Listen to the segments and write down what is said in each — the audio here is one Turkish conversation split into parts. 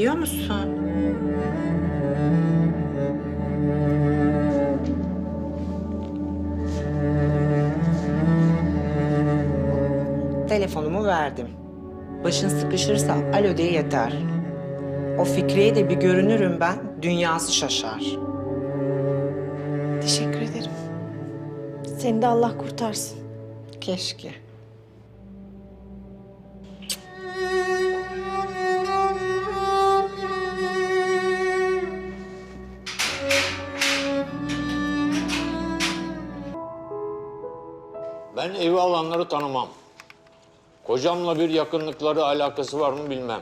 Gidiyor musun? Telefonumu verdim. Başın sıkışırsa alo diye yeter. O Fikriye de bir görünürüm ben, dünyası şaşar. Teşekkür ederim. Seni de Allah kurtarsın. Keşke. Ben evi alanları tanımam. Kocamla bir yakınlıkları, alakası var mı bilmem.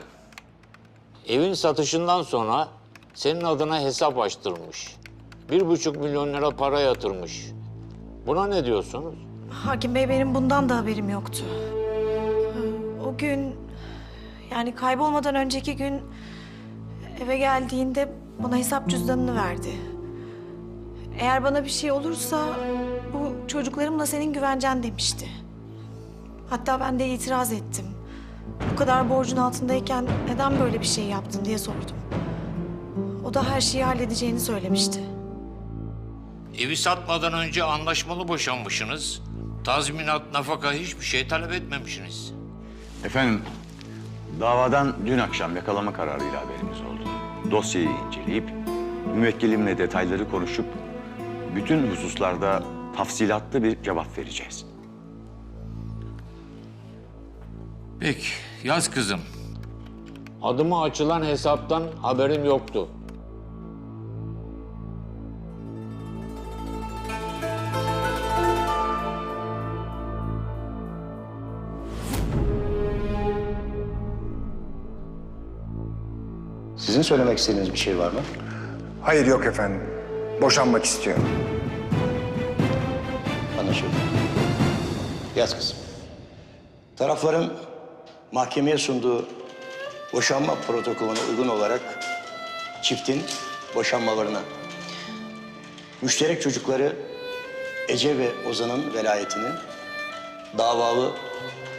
Evin satışından sonra senin adına hesap açtırmış. Bir buçuk milyon lira para yatırmış. Buna ne diyorsunuz? Hakim Bey benim bundan da haberim yoktu. O gün yani kaybolmadan önceki gün eve geldiğinde bana hesap cüzdanını verdi. Eğer bana bir şey olursa bu çocuklarımla senin güvencen demişti. Hatta ben de itiraz ettim. Bu kadar borcun altındayken neden böyle bir şey yaptın diye sordum. O da her şeyi halledeceğini söylemişti. Evi satmadan önce anlaşmalı boşanmışsınız. Tazminat, nafaka hiçbir şey talep etmemişsiniz. Efendim, davadan dün akşam yakalama kararıyla haberimiz oldu. Dosyayı inceleyip, müvekkilimle detayları konuşup, bütün hususlarda tafsilatlı bir cevap vereceğiz. Peki, yaz kızım. Adıma açılan hesaptan haberim yoktu. Sizin söylemek istediğiniz bir şey var mı? Hayır yok efendim. Boşanmak istiyorum. Anlaşıldı. Yaz kızım. Tarafların mahkemeye sunduğu boşanma protokolüne uygun olarak çiftin boşanmalarına, müşterek çocukları Ece ve Ozan'ın velayetinin davalı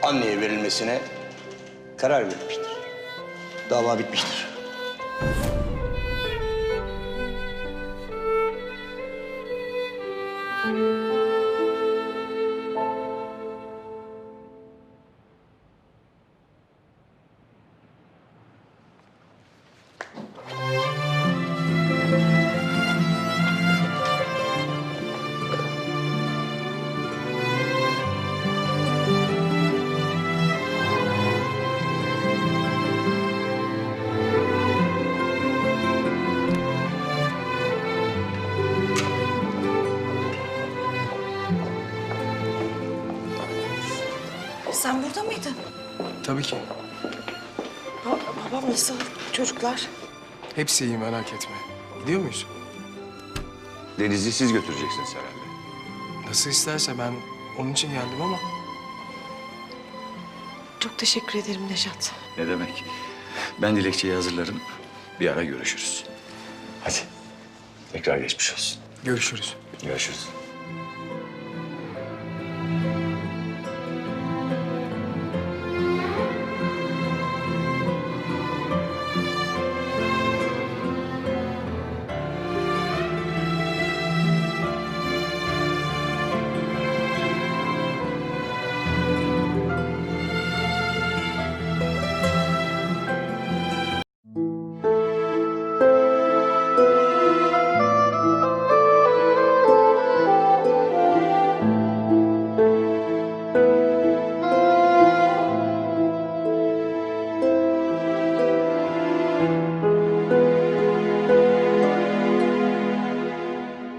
anneye verilmesine karar verilmiştir. Dava bitmiştir. Sen burada mıydın? Tabii ki. Ba- babam nasıl? Çocuklar? Hepsi iyi merak etme. Gidiyor muyuz? Deniz'i siz götüreceksiniz herhalde. Nasıl isterse ben onun için geldim ama Çok teşekkür ederim Neşat. Ne demek? Ben dilekçeyi hazırlarım. Bir ara görüşürüz. Hadi. Tekrar geçmiş olsun. görüşürüz. Görüşürüz.